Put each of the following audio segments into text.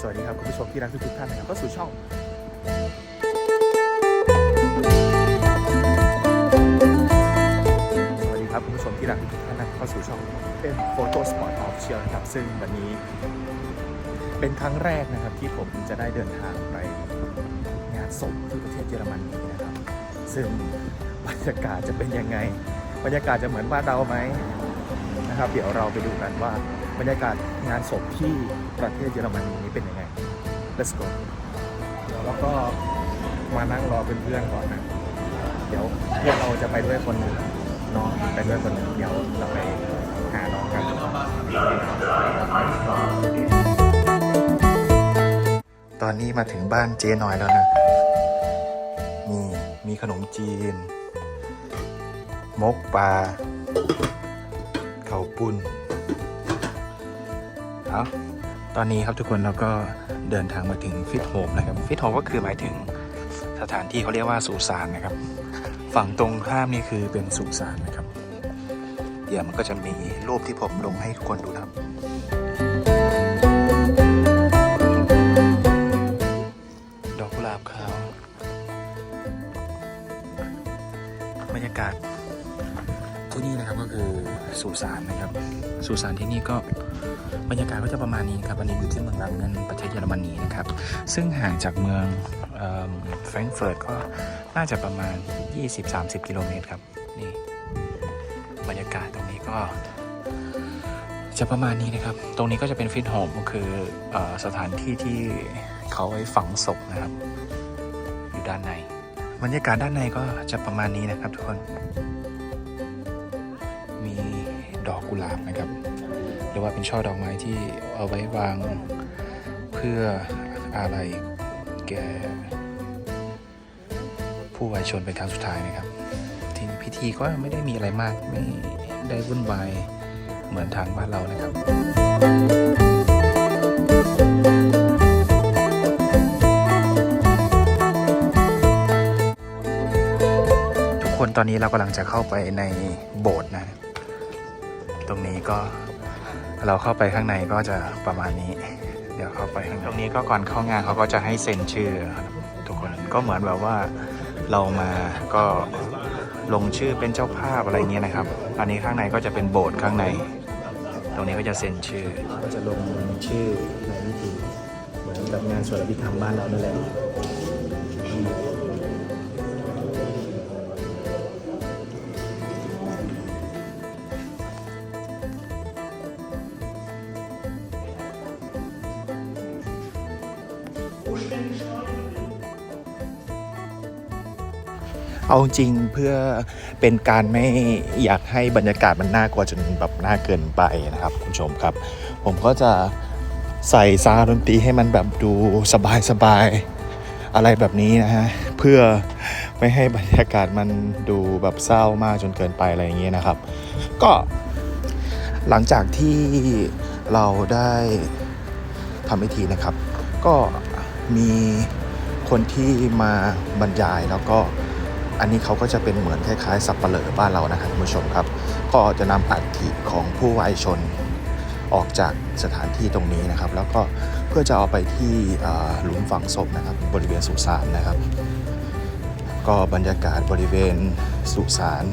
สวัสดีครับคุณผู้ชมที่รักทุกท่านนะครับก็สู่ช่องสวัสดีครับคุณผู้ชมที่รักทุกท่านนะครับเข้าสู่ช่องเป็นโฟโต้สปอร์ตออฟเชียลนะครับซึ่งวันนี้ เป็นครั้งแรกนะครับที่ผมจะได้เดินทางไปงานศพที่ประเทศเยอรมนีนะครับ ซึ่งบรรยากาศจะเป็นยังไง บรรยากาศจะเหมือนบ้านเราไหมนะครับ เดี๋ยวเราไปดูกันว่า บรรยากาศงานศพที่ประเทศเยอรมนีนี้เป็นยังไง let's go เดี๋ยวเราก็มานั่งรอเพื่อนๆก่อนนะ เดี๋ยวเพื่อนเราจะไปด้วยคนหนึ่งน้องไปด้วยคนหนึ่งเดี๋ยวเราไปหาน้องกันตอนนี้มาถึงบ้านเจ๊น้อยแล้วนะมีมีขนมจีน มกปลาเข่าปุ้น เอาตอนนี้ครับทุกคนเราก็เดินทางมาถึงฟิตโฮมนะครับฟิตโฮมก็คือหมายถึงสถานที่เขาเรียกว่าสุสานนะครับ ฝั่งตรงข้ามนี่คือเป็นสุสานนะครับ เดี๋ยวมันก็จะมีรูปที่ผมลงให้ทุกคนดูนะครับ ดอกกุหลาบขาวบรรยากาศที่นี่นะครับก็คือสุสานนะครับสุสานที่นี่ก็ บรรยากาศก็จะประมาณนี้ครับอันนี้อยู่ที่เมืองลำเงินประเทศเยอรมนีนะครับ ซึ่งห่างจากเมืองแฟรงก์เฟิร์ตก็น่าจะประมาณ 20-30 กิโลเมตรครับ นี่ บรรยากาศตรงนี้ก็จะประมาณนี้นะครับ ตรงนี้ก็จะเป็นฟิตโฮมก็คืออสถานที่ที่เขาไว้ฝังศพนะครับ อยู่ด้านใน บรรยากาศด้านในก็จะประมาณนี้นะครับทุกคน มีดอกกุหลาบนะครับ รือว่าเป็นช่อดอกไม้ที่เอาไว้วางเพื่ออะไรแก่ผู้วายชนเป็นครั้งสุดท้ายนะครับทีนี้พิธีก็ไม่ได้มีอะไรมากไม่ได้วุ่นวายเหมือนทางบ้านเรานะครับทุกคนตอนนี้เรากำลังจะเข้าไปในโบสถ์นะ ตรงนี้ก็ เราเข้าไปข้างในก็จะประมาณนี้ เดี๋ยวเข้าไปข้างในตรงนี้ก็ก่อนเข้างานเขาก็จะให้เซ็นชื่อทุกคนก็เหมือนแบบว่าเรามาก็ลงชื่อเป็นเจ้าภาพอะไรเงี้ยนะครับ อันนี้ข้างในก็จะเป็นโบสถ์ข้างใน ตรงนี้ก็จะเซ็นชื่อ ก็จะลงชื่อในพิธีเหมือนกับงานสวดอภิธรรมบ้านเรานั่นแหละ เอาจริงเพื่อเป็นการไม่อยากให้บรรยากาศมันน่ากลัวจนแบบน่าเกินไปนะครับ คุณผู้ชมครับ ผมก็จะใส่ซาวดนตรีให้มันแบบดูสบายๆอะไรแบบนี้นะฮะเพื่อไม่ให้บรรยากาศมันดูแบบเศร้ามากจนเกินไปอะไรอย่างเงี้ยนะครับ ก็หลังจากที่เราได้ทำพิธีนะครับ ก็ มีคนที่มาบรรยายแล้วก็อันนี้เขาก็จะเป็นเหมือนคล้ายๆสับปะเหร่อบ้านเรานะครับคุณผู้ชมครับ ก็จะนำอัฐิของผู้วายชนออกจากสถานที่ตรงนี้นะครับ แล้วก็เพื่อจะเอาไปที่หลุมฝังศพนะครับ บริเวณสุสานนะครับ ก็บรรยากาศบริเวณสุสาน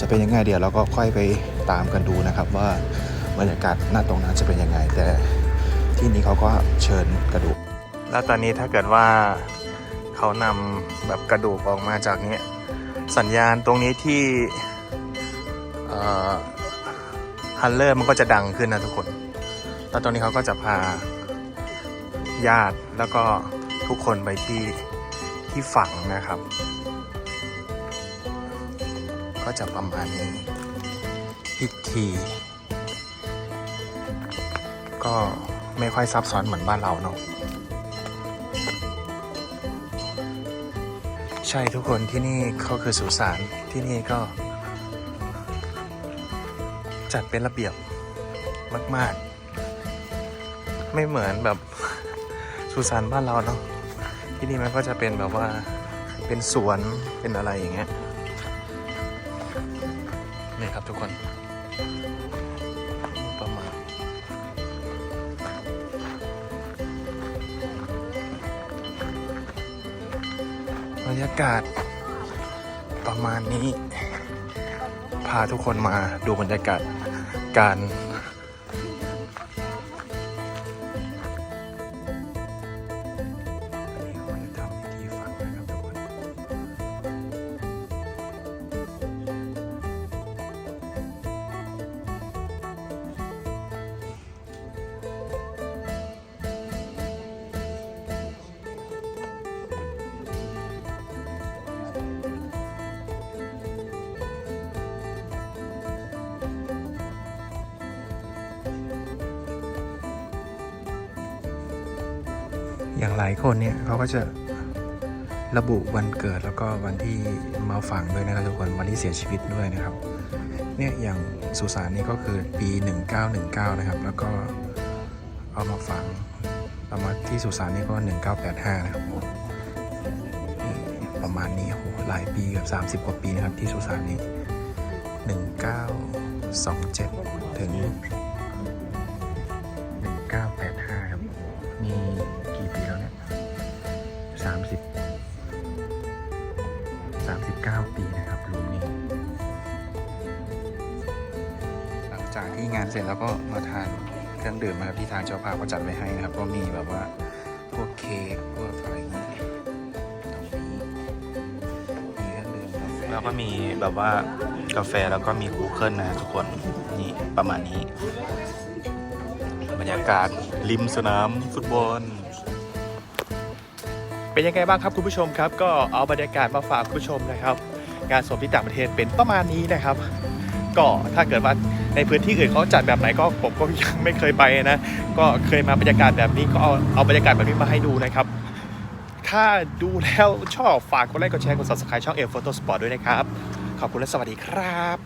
จะเป็นยังไงเดี๋ยวเราก็ค่อยไปตามกันดูนะครับ ว่าบรรยากาศหน้าตรงนั้นจะเป็นยังไงแต่ที่นี้เขาก็เชิญกระดูก แล้วตอนนี้ถ้าเกิดว่าเขานำแบบกระดูกออกมาจากนี้สัญญาณตรงนี้ที่ฮันเลอร์มันก็จะดังขึ้นนะทุกคน แล้วตอนนี้เขาก็จะพาญาติแล้วก็ทุกคนไปที่ที่ฝังนะครับ ก็จะประมาณนี้พิธี ก็ไม่ค่อยซับซ้อนเหมือนบ้านเราเนาะ ใช่ทุกคนที่นี่เขาคือสุสานที่นี่ก็ จัดเป็นระเบียบมาก ๆ ไม่เหมือนแบบสุสานบ้านเราเนาะที่นี่มันก็จะเป็นแบบว่าเป็นสวนเป็นอะไรอย่างเงี้ยนี่ครับทุกคน รรยากาศ ประมาณนี้ พาทุกคนมาดูบรรยากาศการ อย่างหลายคนเนี่ยเขาก็จะระบุวันเกิดแล้วก็วันที่มาฝังด้วยนะครับทุกคนวันที่เสียชีวิตด้วยนะครับเนี่ยอย่างสุสานนี้ก็คือปี 1919 นะครับ แล้วก็เอามาฝังเอามาที่สุสานนี้ก็ 1985 นะครับประมาณนี้โหหลายปีเกับ30 กว่าปีนะครับที่สุสานนี้ 1927 ถึง 39 ปีนะครับรูมนี้หลังจากที่งานเสร็จแล้วก็มาทานเครื่องดื่มนะครับที่ทางเจ้าภาพก็จัดไว้ให้นะครับ ก็มีแบบว่าพวกเค้กพวกอะไรอย่างนี้ตรงนี้มีเครื่องดื่มกาแฟแล้วก็มีแบบว่ากาแฟแล้วก็มีคูเคิลนะทุกคนนี่ประมาณนี้ บรรยากาศริมสนามฟุตบอล เป็นยังไงบ้างครับคุณผู้ชมครับ ก็เอาบรรยากาศมาฝากคุณผู้ชมนะครับ งานศพที่ต่างประเทศเป็นประมาณนี้นะครับ ก็ถ้าเกิดว่าในพื้นที่อื่นเขาจัดแบบไหนก็ผมก็ยังไม่เคยไปนะ ก็เคยมาบรรยากาศแบบนี้ก็เอาเอาบรรยากาศแบบนี้มาให้ดูนะครับ ถ้าดูแล้วชอบฝากกดไลค์กดแชร์กด subscribe ช่องเอฟโฟโต้สปอร์ตด้วยนะครับ ขอบคุณและสวัสดีครับ